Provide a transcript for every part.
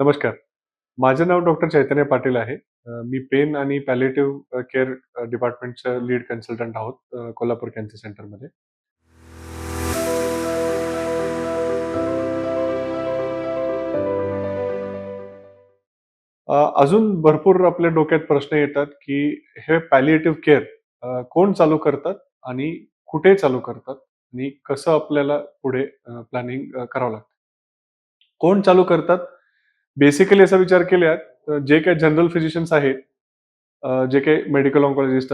नमस्कार. माझं नाव डॉक्टर चैतन्य पाटील आहे. मी पेन आणि पॅलिएटिव्ह केअर डिपार्टमेंटचं लीड कन्सल्टंट आहोत कोल्हापूर कॅन्सर सेंटरमध्ये. अजून भरपूर आपल्या डोक्यात प्रश्न येतात, की हे पॅलिएटिव्ह केअर कोण चालू करतात आणि कुठे चालू करतात आणि कसं आपल्याला पुढे प्लॅनिंग करावं लागतं. कोण चालू करतात? बेसिकली असा विचार केल्यात जे काही जनरल फिजिशियन्स आहेत, जे काही मेडिकल ऑन्कॉलॉजिस्ट,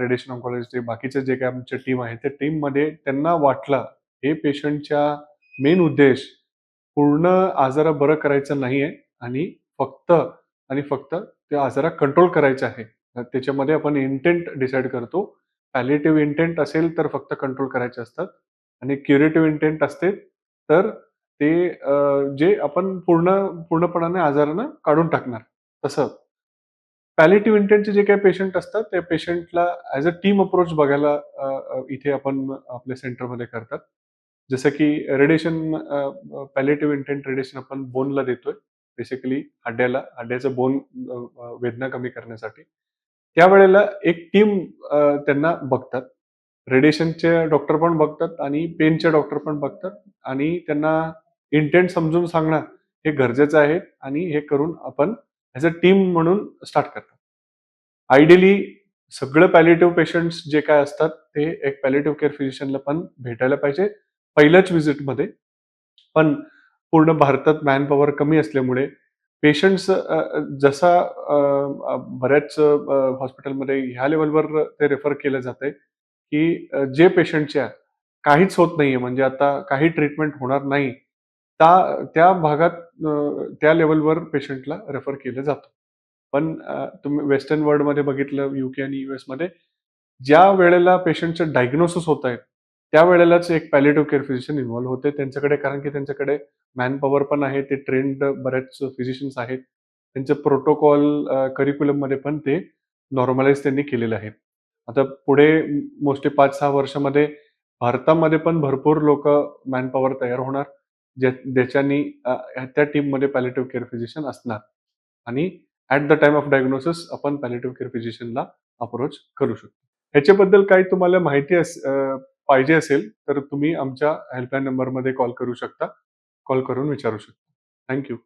रेडिएशन ऑन्कॉलॉजिस्ट बाकीचे जे काही आमच्या टीम आहे, त्या टीममध्ये त्यांना वाटलं, हे पेशंटच्या मेन उद्देश पूर्ण आजारा बरं करायचं नाही आहे आणि फक्त आणि फक्त त्या आजारा कंट्रोल करायचं आहे. त्याच्यामध्ये आपण इंटेंट डिसाईड करतो. पॅलेटिव्ह इंटेंट असेल तर फक्त कंट्रोल करायचे असतात आणि क्युरेटिव्ह इंटेंट असते तर ते जे आपण पूर्ण पूर्णपणाने आजारानं काढून टाकणार तसं. पॅलेटिव्ह इंटेंटचे जे काही पेशंट असतात, त्या पेशंटला ॲज अ टीम अप्रोच बघायला इथे आपण आपल्या सेंटरमध्ये करतात. जसं की रेडिएशन पॅलेटिव्ह इंटेंट रेडिएशन आपण बोनला देतोय. बेसिकली हड्ड्याला हड्ड्याचं बोन वेदना कमी करण्यासाठी. त्यावेळेला एक टीम त्यांना बघतात. रेडिएशनचे डॉक्टर पण बघतात आणि पेनचे डॉक्टर पण बघतात आणि त्यांना इंटेंट समजून सांगणं हे गरजेचं आहे आणि हे करून आपण ॲज अ टीम म्हणून स्टार्ट करतात. आयडियली सगळं पॅलेटिव्ह पेशंट्स जे काय असतात, ते एक पॅलेटिव्ह केअर फिजिशियनला पण भेटायला पाहिजे पहिल्याच व्हिजिटमध्ये. पण पूर्ण भारतात मॅनपॉवर कमी असल्यामुळे पेशंट्स जसा बऱ्याच हॉस्पिटलमध्ये ह्या लेवलवर ते रेफर केलं जाते की जे पेशंटच्या काहीच होत नाहीये म्हणजे आता काही ट्रीटमेंट होणार नाही. त्या त्या भागात त्या लेवलवर पेशंटला रेफर केलं जातं. पण तुम्ही वेस्टर्न वर्ल्डमध्ये बघितलं युके आणि यूएसमध्ये ज्या वेळेला पेशंटचं डायग्नोसिस होत आहेत त्या वेळेलाच एक पॅलेटिव्ह केअर फिजिशियन इन्व्हॉल्व होते. त्यांच्याकडे कारण की त्यांच्याकडे मॅनपॉवर पण आहे. ते ट्रेंड बरेच फिजिशियन्स आहेत. त्यांचं प्रोटोकॉल करिक्युलममध्ये पण ते नॉर्मलाईज त्यांनी केलेलं आहे. आता पुढे मोस्टली 5-6 वर्षामध्ये भारतामध्ये पण भरपूर लोक मॅनपॉवर तयार होणार. ज्या ज्याच्यानी त्या टीममध्ये पॅलेटिव्ह केअर फिजिशियन असणार आणि at the time of diagnosis आपण पॅलेटिव्ह केअर फिजिशियनला अप्रोच करू शकतो. ह्याच्याबद्दल काही तुम्हाला माहिती अस पाहिजे असेल, तर तुम्ही आमच्या हेल्पलाईन नंबरमध्ये कॉल करू शकता. कॉल करून विचारू शकता. Thank you.